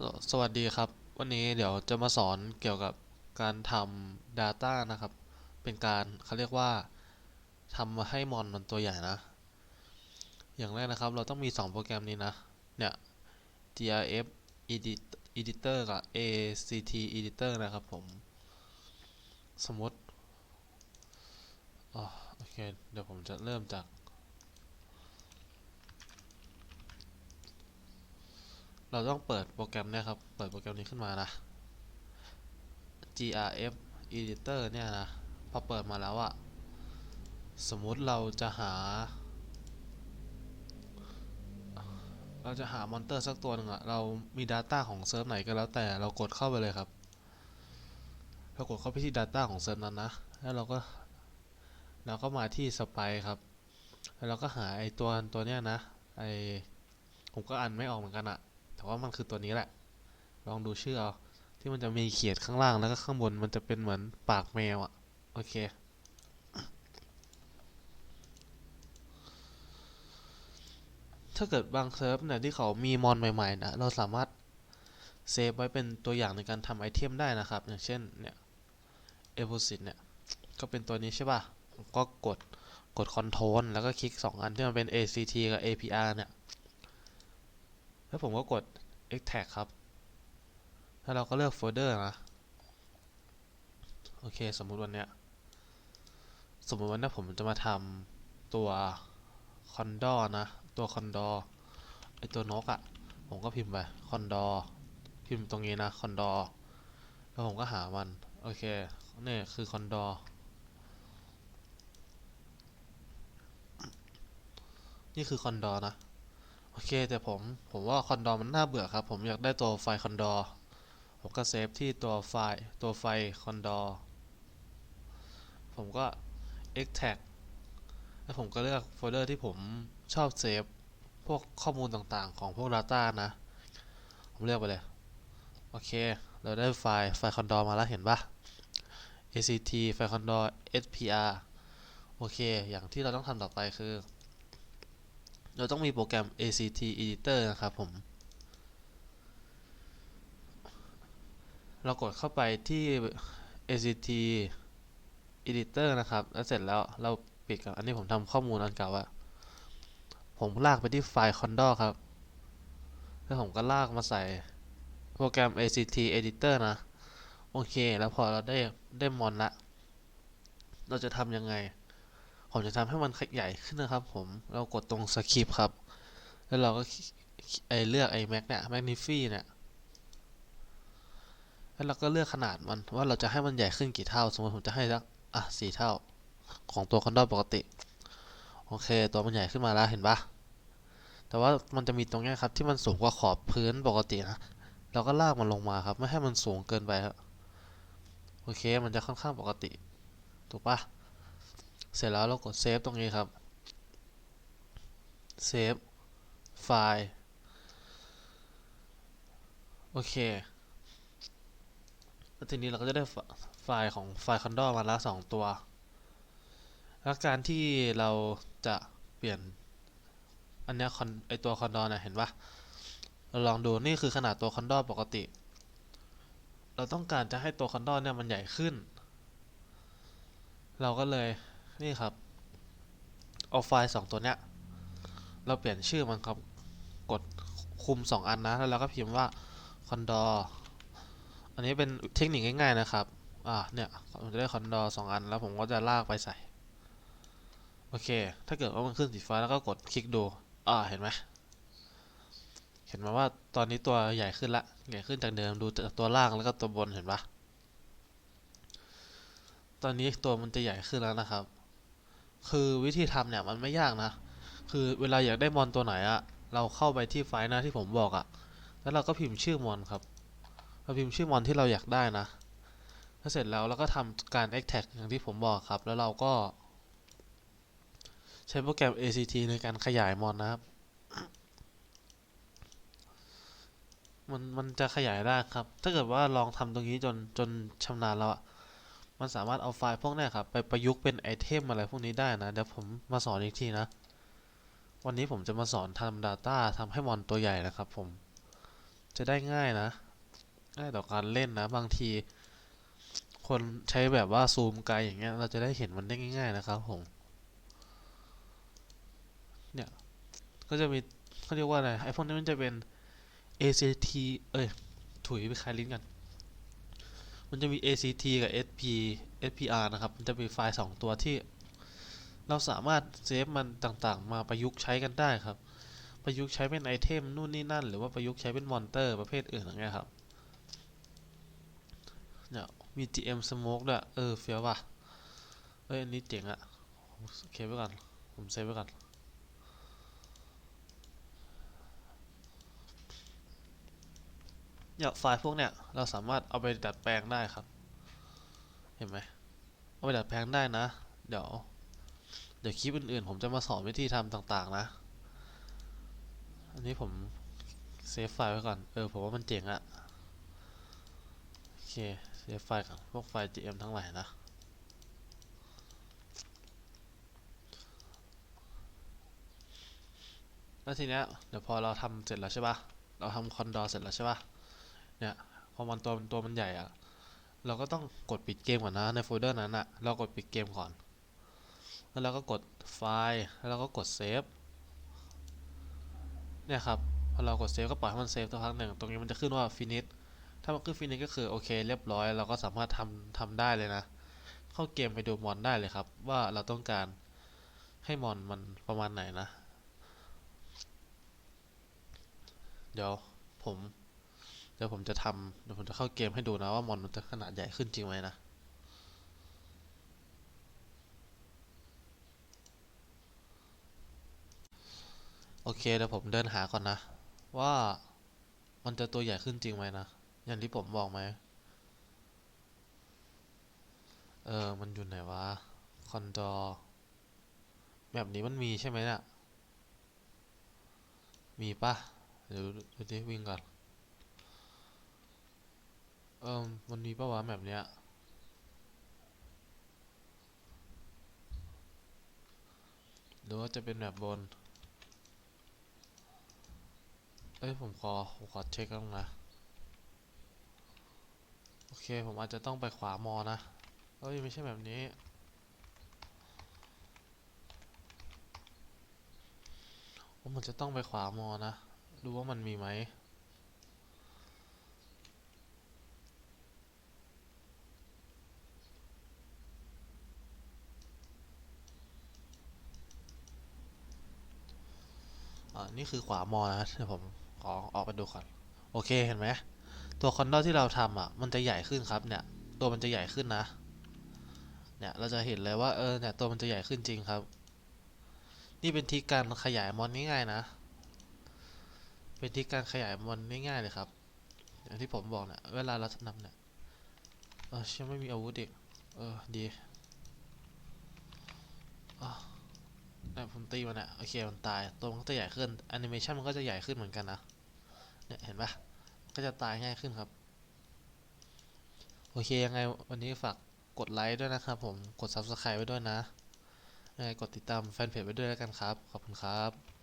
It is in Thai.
สสวัสดีครับ วันนี้เดี๋ยวจะมาสอนเกี่ยวกับการทำ Data นะครับ เป็นการเขาเรียกว่าทำให้มอนมันตัวใหญ่นะ อย่างแรกนะครับเราต้องมี 2 โปรแกรมนี้นะ เนี่ย grf edit editor กับ act editor นะครับผม สมมติ โอเค เดี๋ยวผมจะเริ่มจาก เราต้องเปิดโปรแกรมเนี่ยครับ เปิดโปรแกรมนี้ขึ้นมานะ grf editor เนี่ยนะ พอเปิดมาแล้วอะสมมุติเราจะหา เราจะหามอนเตอร์สักตัวหนึ่งอะเรามี Data ของเซิร์ฟไหนก็แล้วแต่เรากดเข้าไปเลยครับเรากดเข้าไปที่ Data ของเซิร์ฟนั้นนะ แล้วเราก็ เราก็มาที่ Spy ครับ แล้วเราก็หาไอตัวตัวเนี้ยนะ ไอผมก็อ่านไม่ออกเหมือนกันอะ แต่ว่ามันคือตัวนี้แหละ ลองดูชื่อเอาที่มันจะมีเขียดข้างล่างแล้วก็ข้างบนมันจะเป็นเหมือนปากแมวอะโอเคถ้าเกิดบางเซิร์ฟเนี่ยที่เขามีมอนใหม่ๆนะเราสามารถเซฟไว้เป็นตัวอย่างในการทำไอเทมได้นะครับ อย่างเช่นเนี่ยเอ o ซิ t เนี่ยก็เป็นตัวนี้ใช่ป่ะ ก็กดกดคอนโทรลแล้วก็คลิก 2 อันที่มันเป็น ACT กับ APR เนี่ย แล้วผมก็กด extract ครับ แล้วเราก็เลือกโฟลเดอร์นะ โอเค สมมุติวันเนี้ย สมมุติวันเนี้ยผมจะมาทำตัวคอนดอนะ ตัวคอนดอไอตัวนกอะ่ะ ผมก็พิมพ์ไปคอนดอพิมพ์ตรงนี้นะคอนดอแล้วผมก็หามัน โอเค นี่คือคอนดอนี่คือคอนดอนะ โอเคแต่ผมผมว่าคอนดอมันน่าเบื่อครับ ผมอยากได้ตัวไฟคอนดอผมก็เซฟที่ตัวไฟตัวไฟคอนดอผมก็ extract แล้วผมก็เลือกโฟลเดอร์ที่ผมชอบเซฟพวกข้อมูลต่างๆของพวก Data นะ ผมเลือกไปเลย โอเค เราได้ไฟล์ไฟล์คอนดอมาแล้วเห็นปะ act ไฟล์คอนดอ spr โอเค อย่างที่เราต้องทำต่อไปคือ เราต้องมีโปรแกรม act editor นะครับผม เรากดเข้าไปที่ act editor นะครับ แล้วเสร็จแล้วเราปิดกับอันนี้ผมทำข้อมูลอันเก่าอะผมลากไปที่ไฟล์ condor ครับ แล้วผมก็ลากมาใส่โปรแกรม act editor นะ โอเค แล้วพอเราได้ได้มอนละ เราจะทำยังไง ผมจะทำให้มันใหญ่ขึ้นนะครับผมเรากดตรง script ครับ แล้วเราก็ไอเลือกไอ mac เนี่ย magnify เนี่ยแล้วเราก็เลือกขนาดมันว่าเราจะให้มันใหญ่ขึ้นกี่เท่า สมมติผมจะให้สักอะสี่เท่าของตัวคอนดอปกติ โอเค ตัวมันใหญ่ขึ้นมาแล้วเห็นปะแต่ว่ามันจะมีตรงนี้ครับที่มันสูงกว่าขอบพื้นปกตินะเราก็ลากมันลงมาครับ ไม่ให้มันสูงเกินไปครับโอเค มันจะค่อนข้างปกติ ถูกปะ เสร็จแล้วเรากดเซฟตรงนี้ครับ เซฟ ไฟล์ โอเค แล้วทีนี้เราก็จะได้ไฟล์ของไฟล์คอนดอมาล้วสองตัว แล้วการที่เราจะเปลี่ยน อันนี้คอนไอตัวคอนดอนี่ยเห็นปะเราลองดูนี่คือขนาดตัวคอนดอปกติ เราต้องการจะให้ตัวคอนดอเนี่ยมันใหญ่ขึ้น เราก็เลย นี่ครับ เอาไฟล์สองตัวเนี้ย เราเปลี่ยนชื่อมันครับ กดคุม2อันนะ แล้วเราก็พิมพ์ว่าคอนดอร์อันนี้เป็นเทคนิคง่ายๆนะครับ อ่า เนี่ยผมจะได้คอนดอร์สองอัน แล้วผมก็จะลากไปใส่ โอเค ถ้าเกิดว่ามันขึ้นสีฟ้าแล้วก็กดคลิกดู อ่า เห็นไหมเห็นไหมว่าตอนนี้ตัวใหญ่ขึ้นละ ใหญ่ขึ้นจากเดิม ดูจากตัวล่างแล้วก็ตัวบน เห็นปะตอนนี้ตัวมันจะใหญ่ขึ้นแล้วนะครับ คือวิธีทำเนี่ยมันไม่ยากนะ คือเวลาอยากได้มอนตัวไหนอะเราเข้าไปที่ไฟล์น้าที่ผมบอกอะแล้วเราก็พิมพ์ชื่อมอนครับเราพิมพ์ชื่อมอนที่เราอยากได้นะถ้าเสร็จแล้วเราก็ทำการ extract อย่างที่ผมบอกครับ แล้วเราก็ ใช้โปรแกรม ACT ในการขยายมอนนะครับ มันมันจะขยายได้ครับ ถ้าเกิดว่าลองทำตรงนี้จนจนชำนาญแล้วอะ มันสามารถเอาไฟล์พวกนี้ครับไปประยุกต์เป็นไอเทมอะไรพวกนี้ได้นะ เดี๋ยวผมมาสอนอีกทีนะ วันนี้ผมจะมาสอนทำ Data ทำให้มอนตัวใหญ่นะครับผม จะได้ง่ายนะง่ายต่อการเล่นนะ บางที คนใช้แบบว่าซูมไกลอย่างเงี้ย เราจะได้เห็นมันได้ง่าย ๆ นะครับผม เนี่ย ก็จะมีเขาเรียกว่าอะไร ไอพวกนี้มันจะเป็น ACT เอ้ย ถุยไปคลายลิ้นกัน มันจะมี ACT กับ SP SPR นะครับ มันจะมีไฟล์สองตัวที่ เราสามารถเซฟมันต่างๆ มาประยุกต์ใช้กันได้ครับ ประยุกต์ใช้เป็นไอเทมนู่นนี่นั่น หรือว่าประยุกต์ใช้เป็นมอนเตอร์ประเภทอื่นอย่างเงี้ยครับ เนี่ยมี GM Smoke ด้วย เออเฟี้ยวว่ะ เอ้ยอันนี้เจ๋งอะผมเคไว้ก่อน ผมเซฟไว้ก่อน เนี่ยไฟล์พวกเนี่ยเราสามารถเอาไปดัดแปลงได้ครับ เห็นไหมเอาไปดัดแปลงได้นะ เดี๋ยว เดี๋ยวคลิปอื่นๆ ผมจะมาสอนวิธีทำต่างๆ นะ อันนี้ผมเซฟไฟล์ไว้ก่อน เออผมว่ามันเจ๋งอะโอเค เซฟไฟล์ก่อนพวกไฟล์ GM ทั้งหลายนะแล้วทีเนี้ยเดี๋ยวพอเราทำเสร็จแล้วใช่ปะเราทำคอนดอร์เสร็จแล้วใช่ปะ เนี่ยพอมันตัวตัวมันใหญ่อะเราก็ต้องกดปิดเกมก่อนนะในโฟลเดอร์นั้นอะเรากดปิดเกมก่อน แล้วเราก็กดไฟล์แล้วเราก็กดเซฟเนี่ยครับพอเรากดเซฟก็ปล่อยให้มันเซฟสักพักหนึ่งตรงนี้มันจะขึ้นว่า finish ถ้ามันขึ้น finish ก็คือโอเคเรียบร้อย เราก็สามารถทำทำได้เลยนะ เข้าเกมไปดูมอนได้เลยครับ ว่าเราต้องการให้มอนมันประมาณไหนนะ เดี๋ยวผม เดี๋ยวผมจะทำเดี๋ยวผมจะเข้าเกมให้ดูนะว่ามอนมันจะขนาดใหญ่ขึ้นจริงไหมนะโอเคเดี๋ยวผมเดินหาก่อนนะ ว่ามันจะตัวใหญ่ขึ้นจริงไหมนะ อย่างที่ผมบอกไหม เออ มันอยู่ไหนวะ คอนดอร์แบบนี้มันมีใช่ไหมเนี่ยมีปะเดี๋ยวดูดิวิ่งก่อน เออมันมีปะวะแบบเนี้ย หรือว่าจะเป็นแบบบน เอ้ย ผมขอผมขอเช็คก่อนนะ โอเค ผมอาจจะต้องไปขวามอนะ เอ้ย ไม่ใช่แบบนี้ผมจะต้องไปขวามอนะ ดูว่ามันมีไหม อ่านี่คือขวามอนะเดี๋ยวผมขอออกไปดูก่อน โอเคเห็นไหมตัวคอนโดที่เราทำอะ มันจะใหญ่ขึ้นครับเนี่ย ตัวมันจะใหญ่ขึ้นนะ เนี่ยเราจะเห็นเลยว่าเออเนี่ยตัวมันจะใหญ่ขึ้นจริงครับ นี่เป็นทริคการขยายมอนง่ายๆนะ เป็นทริคการขยายมอนง่ายๆเลยครับ อย่างที่ผมบอกเนี่ยเวลาเรานำเนี่ยเออเชื่อไม่มีอาวุธอีกเออดีอะ เนี่ยผมตีมันอะโอเคมันตายตัวมันก็จะใหญ่ขึ้นแอนิเมชันมันก็จะใหญ่ขึ้นเหมือนกันนะเนี่ยเห็นปะก็จะตายง่ายขึ้นครับ โอเคยังไงวันนี้ฝากกดไลค์ด้วยนะครับผมกด Subscribe ไว้ด้วยนะยังไงกดติดตามแฟนเพจไว้ด้วยแล้วกันครับ ขอบคุณครับ